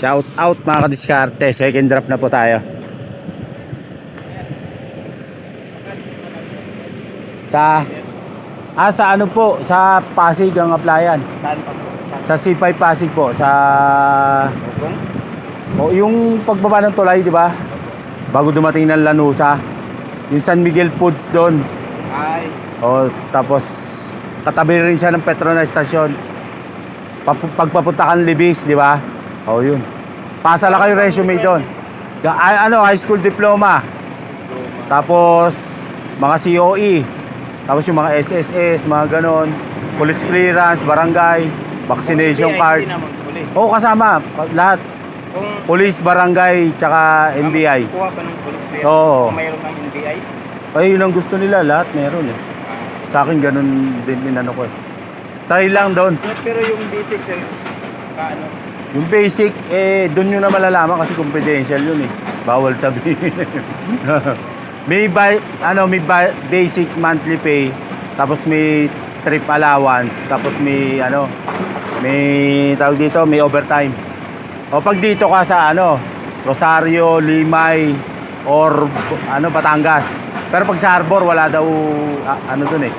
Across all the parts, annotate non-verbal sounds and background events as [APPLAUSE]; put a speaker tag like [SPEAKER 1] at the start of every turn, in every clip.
[SPEAKER 1] Shout out mga kadiskarte. Second drop na po tayo. Sa Ah, sa ano po? Sa Pasig ang applyan. Sa C5 Pasig po. Sa... O, yung pagbaba ng tulay, di ba? Bago dumating ng Lanusa. Yung San Miguel Foods doon.
[SPEAKER 2] Ay,
[SPEAKER 1] O, tapos katabi rin siya ng Petronas station. Pap- pagpapunta kang Libis, di ba? O, yun. Pasa lang kayo resume doon. Ay- ano, high school diploma. Tapos, mga COE. Tapos yung mga SSS, mga ganon. Police clearance, barangay, vaccination card. Oo, kasama. Lahat. Police, barangay, tsaka NBI.
[SPEAKER 2] kuha pa ng clearance,
[SPEAKER 1] Oo.
[SPEAKER 2] kung mayroon ng NBI,
[SPEAKER 1] Ay, yun ang gusto nila. Lahat meron eh. Sa akin, ganun din inano ko eh. Try lang doon.
[SPEAKER 2] Pero yung basic, kaano,
[SPEAKER 1] Yung basic, eh, doon nyo na malalaman kasi confidential yun eh. Bawal sabihin. [LAUGHS] may ba, ano, may ba, basic monthly pay, tapos may trip allowance, tapos may, ano, may, tawag dito, may overtime. O pag dito ka sa, ano, Rosario, Limay, or, ano, Batangas. Pero pag sa Harbor, wala daw, ano dun eh.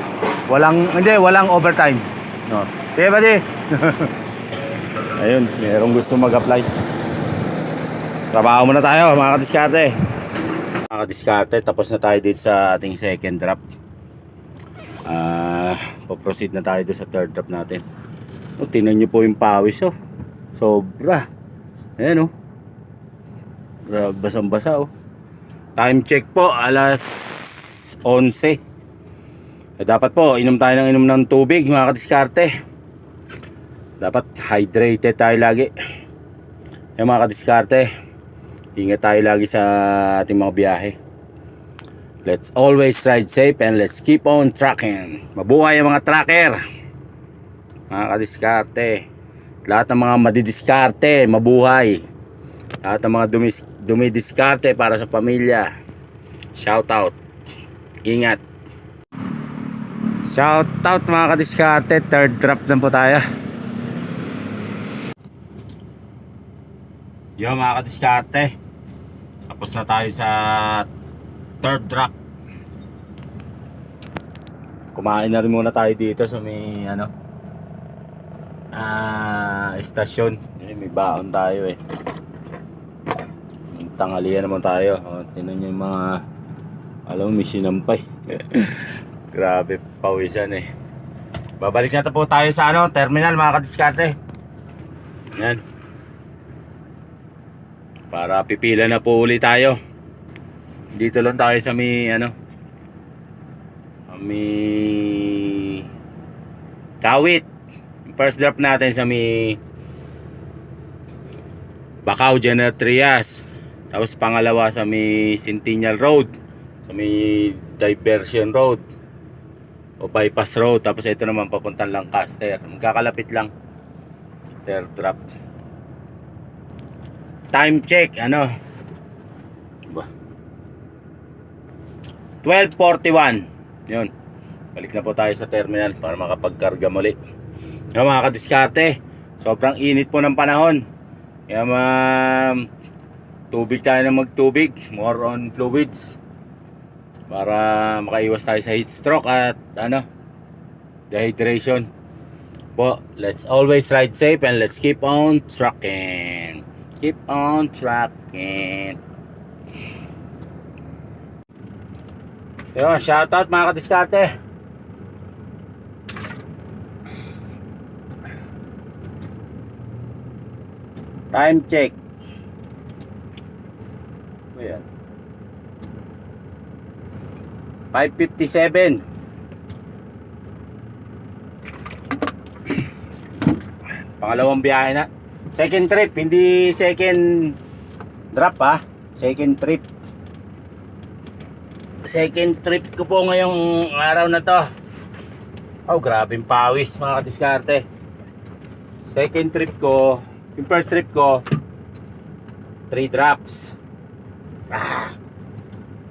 [SPEAKER 1] Walang, hindi, walang overtime. No. Sige ba di? [LAUGHS] Ayun, merong gusto mag-apply. Trabaho muna tayo, mga kadiskarte. Mga kadiskarte, tapos na tayo dito sa ating second drop. Ah, po-proceed na tayo dito sa third drop natin. O, tingnan nyo po yung pawis, oh. Sobra. Ayan, oh. Gra- Basang-basa, oh. Time check po, alas 11. Eh, dapat po, inom tayo ng inom ng tubig, mga kadiskarte. Dapat hydrated tayo lagi. Yung mga kadiskarte, ingat tayo lagi sa ating mga biyahe. Let's always ride safe and let's keep on trucking. Mabuhay ang mga trucker. Mga kadiskarte. Lahat ng mga madidiskarte, mabuhay. Lahat ng mga dumis, dumidiskarte para sa pamilya. Shout out. Ingat. Shout out mga kadiskarte. Third drop na po tayo. Yo mga kadiskarte. Tapos na tayo sa third drop. Kumain na rin muna tayo dito sa may ano ah estasyon. Eh, may baon tayo eh. Tangalian naman tayo. O, tinan nyo yung mga alam mo, may sinampay. [LAUGHS] Grabe, pawisan eh. Babalik na po tayo sa ano, terminal mga kadiskarte. Yan. Para pipila na po uli tayo. Dito lang tayo sa may ano. May Kawit. First drop natin sa may Bacau General Trias. Tapos pangalawa sa may Centennial Road. Sa may Diversion Road. O Bypass Road. Tapos ito naman papuntang Lancaster. Magkakalapit lang. Third drop. Time check, ano? Ba? 12.41. Yun. Balik na po tayo sa terminal para makapagkarga muli. Yung mga kadiskarte, sobrang init po ng panahon. Kaya ma'am, tubig tayo na magtubig. More on fluids. Para makaiwas tayo sa heat stroke at ano, dehydration. Po, let's always ride safe and let's keep on trucking. Keep on trucking. Yun, shoutout mga kadiskarte. Time check. Ano yan? 5.57. Pangalawang biyahe na. Second trip, hindi second drop ha. Second trip. Second trip ko po ngayong araw na to. Oh, grabing pawis mga kadiskarte. Second trip ko, yung first trip ko, 3 drops. Ah,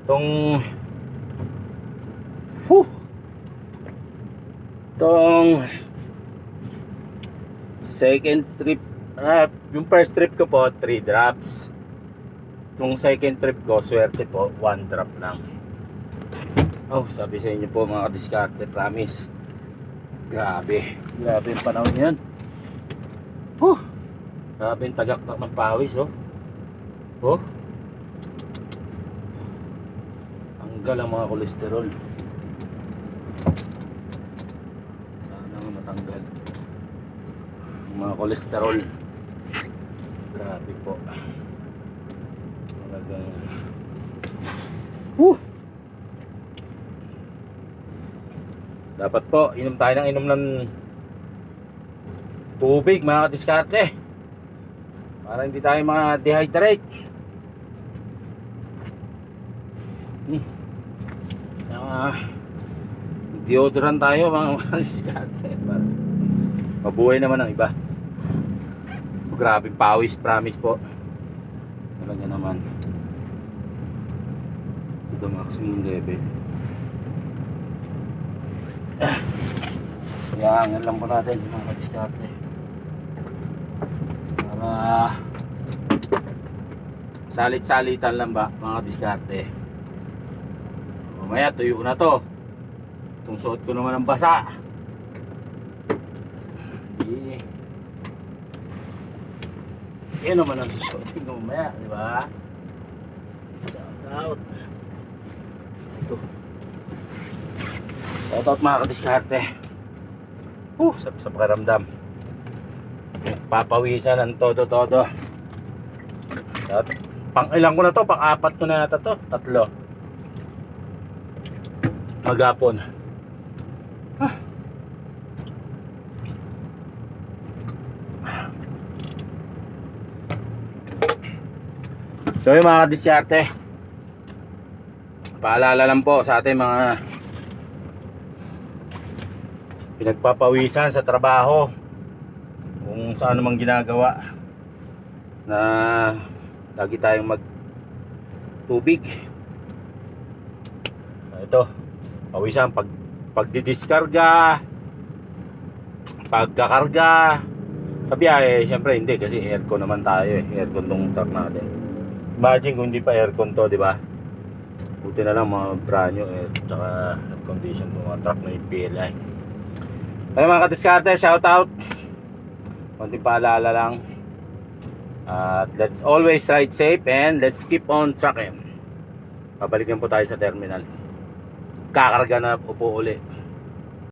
[SPEAKER 1] tong Whew. Tong second trip ah, yung first trip ko po, 3 drops. Yung second trip ko, swerte po, 1 drop lang. Oh, sabi sa inyo po mga kadiskarte, promise. Grabe. Grabe yung panahon yan. Huh. Grabe yung tagaktak ng pawis, oh. Oh. Tanggal ang mga kolesterol. Sana matanggal. Ang mga kolesterol. Grabe po. Talagang... Woo! Dapat po, inom tayo ng inom ng tubig mga kadiskarte. Para hindi tayo mga dehydrate. Hmm. Ah, deodorant tayo mga [LAUGHS] kadiskarte. Para mabuhay naman ang iba. Grabe pawis, promise po. Talaga naman. To the maximum level. Angan lang po natin mga kadiskarte. Para salit-salitan lang ba mga diskarte. Mamaya tuyo na to. Itong suot ko naman ang basa. Hindi. Yan naman ang susuotin ko mamaya, di ba? Shout out. Ito. Shout out mga kadiskarte. Uh, sa, sa pakaramdam. Papawisan ng todo-todo. At pang ilang ko na to, pang apat ko na yata to, tatlo. Magapon. Ah. So yung mga disyarte, paalala lang po sa ating mga pinagpapawisan sa trabaho kung saan mang ginagawa na lagi tayong mag tubig ito pawisan pag pagdidiskarga pagkakarga. Sa biyahe syempre hindi kasi aircon naman tayo eh. Aircon tong truck natin imagine kung hindi pa aircon to di ba buti na lang mga branyo eh tsaka condition tong mga truck na PLI ay mga kadiskarte shout out konting paalala lang at let's always ride safe and let's keep on trucking. Babalikan po tayo sa terminal. Kakarga na upo uli.